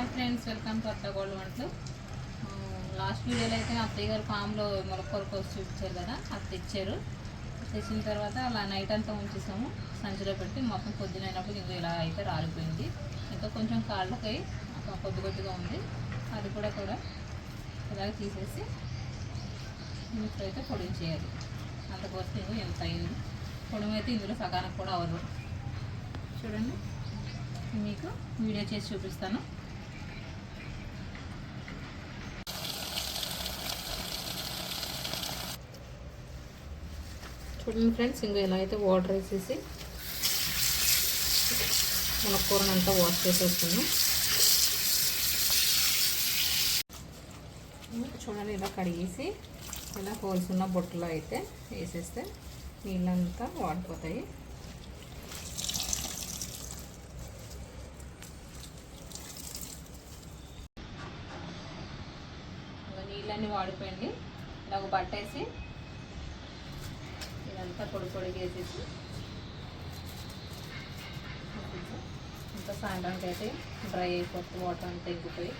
Hi friends welcome to అత్త gold వంటలు. Last వీడియోలో అయితే అత్తయ్య గారు ఫామ్లో మొలకొర కోసి చూపించారు కదా అది తెచ్చారు. తెచ్చిన తర్వాత అలా నైట్ అంతా ఉంచేసాము. సంచిలో పెట్టి మొత్తం పొద్దునైనప్పుడు ఇంకా ఇలా అయితే రాలిపోయింది. ఇంకా కొంచెం కాళ్ళకై కొద్ది కొద్దిగా ఉంది. అది కూడా కూడా ఇలాగ తీసేసి ఇంట్లో అయితే పొడిని చేయాలి. అంత ఎంత అయింది? పొడిని అయితే ఇందులో సగానికి కూడా అవ్వదు. చూడండి మీకు వీడియో చేసి చూపిస్తాను. చూడండి ఫ్రెండ్స్ ఇంకా ఇలా అయితే వాటర్ వేసేసి మన కూరని అంతా వాష్ చేసేస్తున్నాం చూడండి ఇలా కడిగేసి ఇలా హోల్స్ ఉన్న బొట్టులో అయితే వేసేస్తే నీళ్ళంతా వాడిపోతాయి. నీళ్ళన్నీ వాడిపోయింది. ఇలా ఒక బట్ట వేసి ఇదంతా పొడి పొడి చేసేసి ఇంకా సాయంత్రానికి అయితే డ్రై అయిపోతుంది వాటర్ అంతా ఎగ్గిపోయి